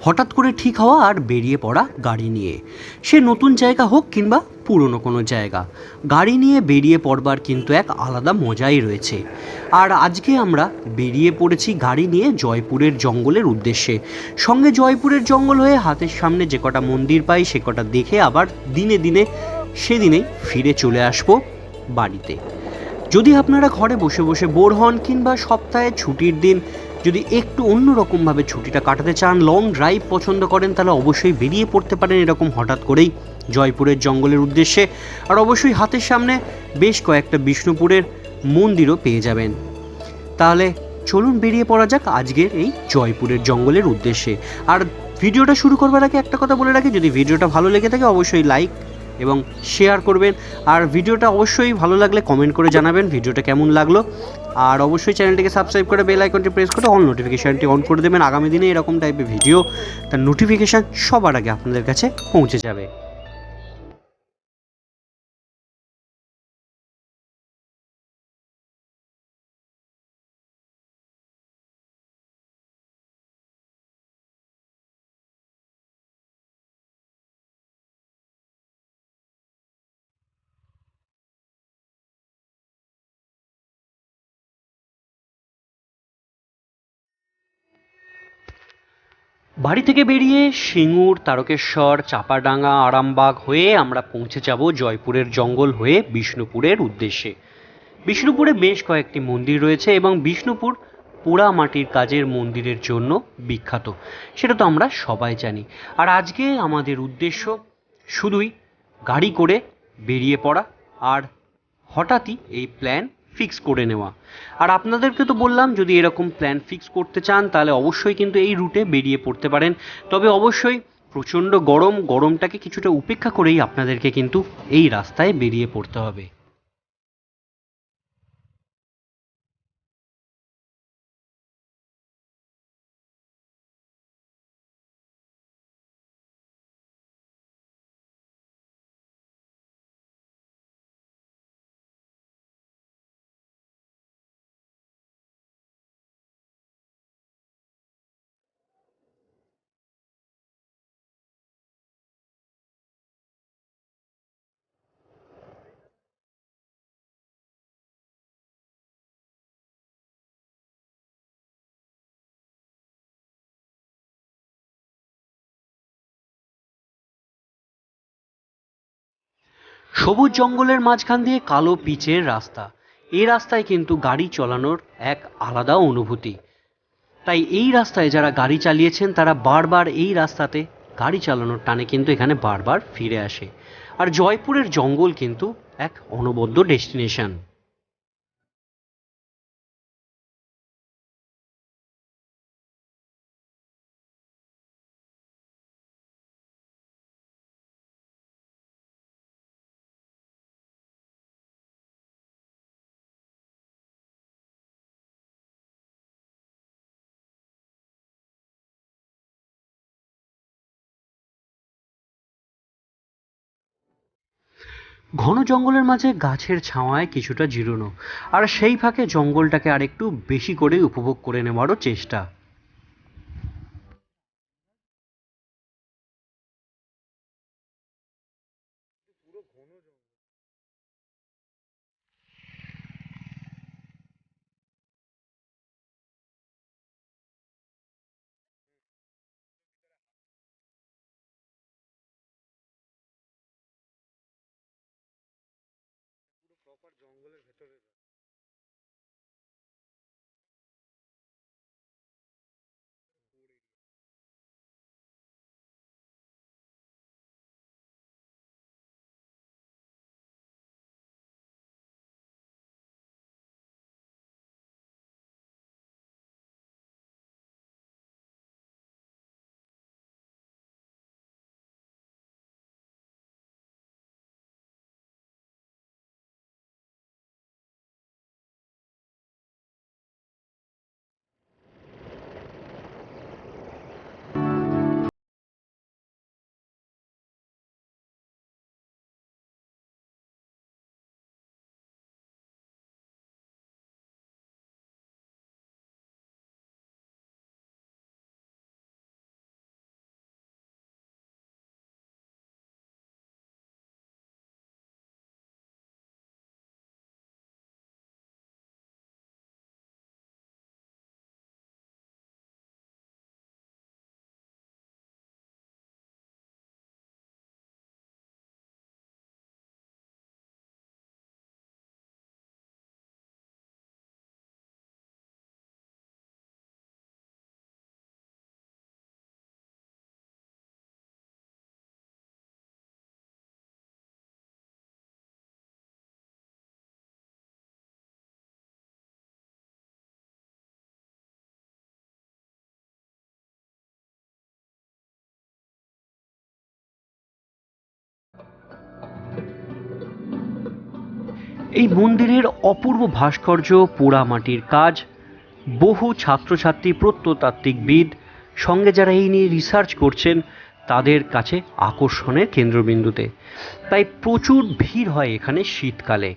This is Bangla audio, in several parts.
হঠাৎ করে ঠিক হওয়া আর বেরিয়ে পড়া গাড়ি নিয়ে। সে নতুন জায়গা হোক কিংবা পুরনো কোনো জায়গা। গাড়ি নিয়ে বেরিয়ে পড়বার কিন্তু এক আলাদা মজাই রয়েছে। আর আজকে আমরা বেরিয়ে পড়েছি গাড়ি নিয়ে জয়পুরের জঙ্গলের উদ্দেশ্যে। সঙ্গে জয়পুরের জঙ্গল হয়ে হাতের সামনে যে কটা মন্দির পাই, সে কটা দেখে আবার দিনে দিনে সেদিনেই ফিরে চলে আসব বাড়িতে। যদি আপনারা ঘরে বসে বসে বোর হন কিংবা সপ্তাহে ছুটির দিন যদি একটু অন্যরকমভাবে ছুটিটা কাটাতে চান লং ড্রাইভ পছন্দ করেন, তাহলে অবশ্যই বেরিয়ে পড়তে পারেন এরকম হঠাৎ করেই জয়পুরের জঙ্গলের উদ্দেশ্যে। আর অবশ্যই হাতের সামনে বেশ কয়েকটা বিষ্ণুপুরের মন্দিরও পেয়ে যাবেন। তাহলে চলুন বেরিয়ে পড়া যাক আজকের এই জয়পুরের জঙ্গলের উদ্দেশ্যে। আর ভিডিওটা শুরু করবার আগে একটা কথা বলে রাখি, যদি ভিডিওটা ভালো লেগে থাকে অবশ্যই লাইক এবং শেয়ার করবেন। আর ভিডিওটা অবশ্যই ভালো লাগলে কমেন্ট করে জানাবেন, ভিডিওটা কেমন লাগল। আর অবশ্যই চ্যানেলটিকে সাবস্ক্রাইব করে বেল আইকনটি প্রেস করে অন নোটিফিকেশানটি অন করে দেবেন। আগামী দিনে এরকম টাইপের ভিডিও তার নোটিফিকেশান সবার আগে আপনাদের কাছে পৌঁছে যাবে। বাড়ি থেকে বেরিয়ে সিঙ্গুর, তারকেশ্বর, চাপাডাঙ্গা, আরামবাগ হয়ে আমরা পৌঁছে যাব জয়পুরের জঙ্গল হয়ে বিষ্ণুপুরের উদ্দেশ্যে। বিষ্ণুপুরে বেশ কয়েকটি মন্দির রয়েছে এবং বিষ্ণুপুর পোড়া মাটির কাজের মন্দিরের জন্য বিখ্যাত। সেটা তো আমরা সবাই জানি। আর আজকে আমাদের উদ্দেশ্য শুধুই গাড়ি করে বেরিয়ে পড়া। আর হঠাৎই এই প্ল্যান ফিক্স করে নেওয়া। আর আপনাদেরকে তো বললাম, যদি এরকম প্ল্যান ফিক্স করতে চান, তাহলে অবশ্যই কিন্তু এই রুটে বেরিয়ে পড়তে পারেন। তবে অবশ্যই প্রচণ্ড গরম, গরমটাকে কিছুটা উপেক্ষা করেই আপনাদেরকে কিন্তু এই রাস্তায় বেরিয়ে পড়তে হবে। সবুজ জঙ্গলের মাঝখান দিয়ে কালো পিচের রাস্তা। এই রাস্তায় কিন্তু গাড়ি চালানোর এক আলাদা অনুভূতি। তাই এই রাস্তায় যারা গাড়ি চালিয়েছেন, তারা বারবার এই রাস্তাতে গাড়ি চালানোর টানে কিন্তু এখানে বারবার ফিরে আসে। আর জয়পুরের জঙ্গল কিন্তু এক অনবদ্য ডেস্টিনেশন। ঘন জঙ্গলের মাঝে গাছের ছাওয়ায় কিছুটা জিরোনো আর সেই ফাঁকে জঙ্গলটাকে আরেকটু বেশি করে উপভোগ করে নেওয়ারও চেষ্টা। প্রপার জঙ্গলের ভেতরে এই মন্দিরের অপূর্ব ভাস্কর্য পোড়ামাটির কাজ, বহু ছাত্রছাত্রী প্রত্নতাত্ত্বিকবিদ সঙ্গে যারা এই নিয়ে রিসার্চ করছেন, তাদের কাছে আকর্ষণের কেন্দ্রবিন্দুতে। তাই প্রচুর ভিড় হয় এখানে শীতকালে।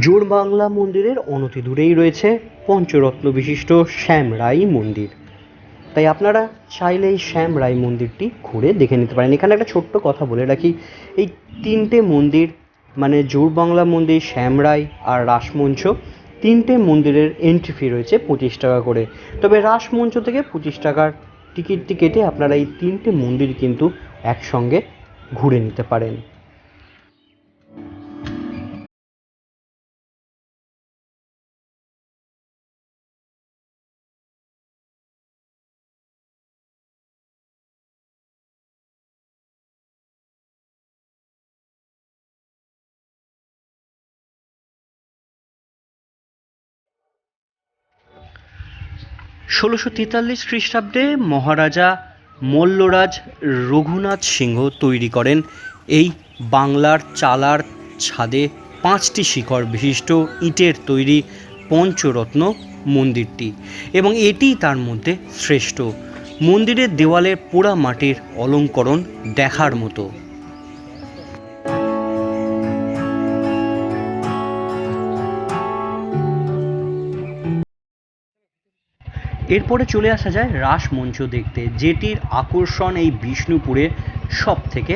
জোর বাংলা মন্দিরের অনতি দূরেই রয়েছে পঞ্চরত্ন বিশিষ্ট শ্যাম রাই মন্দির। তাই আপনারা চাইলে এই শ্যাম রাই মন্দিরটি ঘুরে দেখে নিতে পারেন। এখানে একটা ছোট্ট কথা বলে রাখি। এই তিনটে মন্দির মানে জোর বাংলা মন্দির, শ্যাম রাই আর রাসমঞ্চ, তিনটে মন্দিরের এন্ট্রি ফি রয়েছে পঁচিশ টাকা করে। তবে রাসমঞ্চ থেকে পঁচিশ টাকার টিকিটটি কেটে আপনারা এই তিনটে মন্দির কিন্তু একসঙ্গে ঘুরে নিতে পারেন। ষোলোশো তেতাল্লিশ খ্রিস্টাব্দে মহারাজা মল্লরাজ রঘুনাথ সিংহ তৈরি করেন এই বাংলার চালার ছাদে পাঁচটি শিখর বিশিষ্ট ইটের তৈরি পঞ্চরত্ন মন্দিরটি এবং এটিই তার মধ্যে শ্রেষ্ঠ। মন্দিরের দেওয়ালের পোড়া মাটির অলঙ্করণ দেখার মতো। এরপরে চলে আসা যায় রাসমঞ্চ দেখতে, যেটির আকর্ষণ এই বিষ্ণুপুরে সব থেকে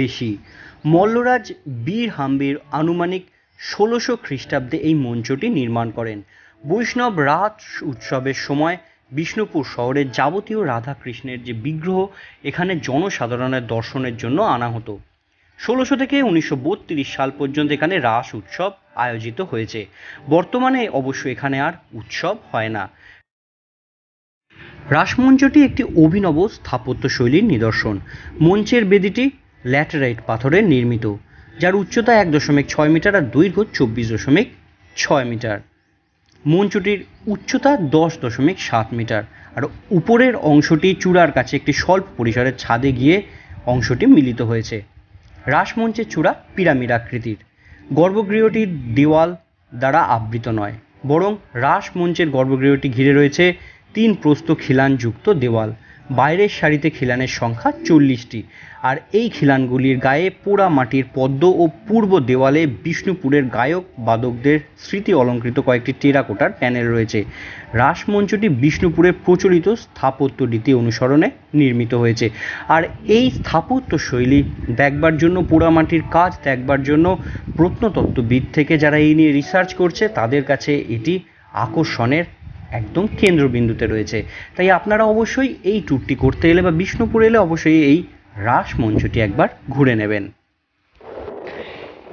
বেশি। মল্লরাজ বীর হাম্বির আনুমানিক ষোলোশো খ্রিস্টাব্দে এই মঞ্চটি নির্মাণ করেন। বৈষ্ণব রাত উৎসবের সময় বিষ্ণুপুর শহরের যাবতীয় রাধাকৃষ্ণের যে বিগ্রহ, এখানে জনসাধারণের দর্শনের জন্য আনা হতো। ষোলোশো থেকে উনিশশো বত্রিশ সাল পর্যন্ত এখানে রাস উৎসব আয়োজিত হয়েছে। বর্তমানে অবশ্য এখানে আর উৎসব হয় না। রাসমঞ্চটি একটি অভিনব স্থাপত্যশৈলীর নিদর্শন। মঞ্চের বেদিটি ল্যাটেরাইট পাথরের নির্মিত, যার উচ্চতা এক দশমিক ছয় মিটার আর দৈর্ঘ্য চব্বিশ দশমিক ছয় মিটার। মঞ্চটির উচ্চতা দশ দশমিক সাত মিটার আর উপরের অংশটি চূড়ার কাছে একটি স্বল্প পরিসরের ছাদে গিয়ে অংশটি মিলিত হয়েছে। রাসমঞ্চের চূড়া পিরামিড আকৃতির। গর্ভগৃহটির দেওয়াল দ্বারা আবৃত নয়, বরং রাসমঞ্চের গর্ভগৃহটি ঘিরে রয়েছে তিন প্রস্থ খিলানযুক্ত দেওয়াল। বাইরের সারিতে খিলানের সংখ্যা চল্লিশটি। আর এই খিলানগুলির গায়ে পোড়া মাটির পদ্ম ও পূর্ব দেওয়ালে বিষ্ণুপুরের গায়ক বাদকদের স্মৃতি অলঙ্কৃত কয়েকটি টেরাকোটার প্যানেল রয়েছে। রাসমঞ্চটি বিষ্ণুপুরের প্রচলিত স্থাপত্য রীতি অনুসরণে নির্মিত হয়েছে। আর এই স্থাপত্য শৈলী দেখবার জন্য পোড়ামাটির কাজ দেখবার জন্য প্রত্নতত্ত্ববিদ থেকে যারা এই নিয়ে রিসার্চ করছে, তাদের কাছে এটি আকর্ষণের একদম কেন্দ্রবিন্দুতে রয়েছে। তাই আপনারা অবশ্যই এই ট্যুরটি করতে এলে বা বিষ্ণুপুর এলে অবশ্যই এই রাস মঞ্চটি একবার ঘুরে নেবেন।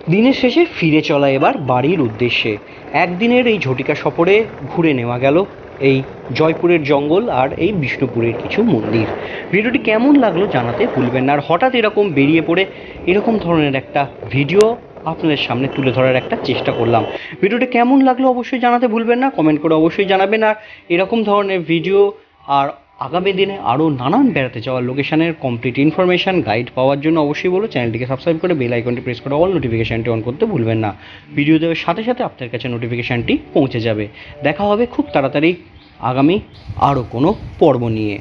দিনের শেষে ফিরে চলা এবার বাড়ির উদ্দেশ্যে। একদিনের এই ঝটিকা সফরে ঘুরে নেওয়া গেল এই জয়পুরের জঙ্গল আর এই বিষ্ণুপুরের কিছু মন্দির। ভিডিওটি কেমন লাগল জানাতে ভুলবেন না। আর হঠাৎ এরকম বেরিয়ে পড়ে এরকম ধরনের একটা ভিডিও আপনাদের সামনে তুলে ধরার একটা চেষ্টা করলাম। ভিডিওটি কেমন লাগল অবশ্যই জানাতে ভুলবেন না কমেন্ট করে অবশ্যই জানাবেন। আর এরকম ধরনের ভিডিও আর আগামী দিনে আরও নানান বেড়াতে যাওয়ার লোকেশনের কমপ্লিট ইনফরমেশান গাইড পাওয়ার জন্য অবশ্যই বলো চ্যানেলটিকে সাবস্ক্রাইব করে বেল আইকনটি প্রেস করে অল নোটিফিকেশানটি অন করতে ভুলবেন না। ভিডিও দেওয়ার সাথে সাথে আপনার কাছে নোটিফিকেশানটি পৌঁছে যাবে। দেখা হবে খুব তাড়াতাড়ি আগামী আরও কোনো পর্ব নিয়ে।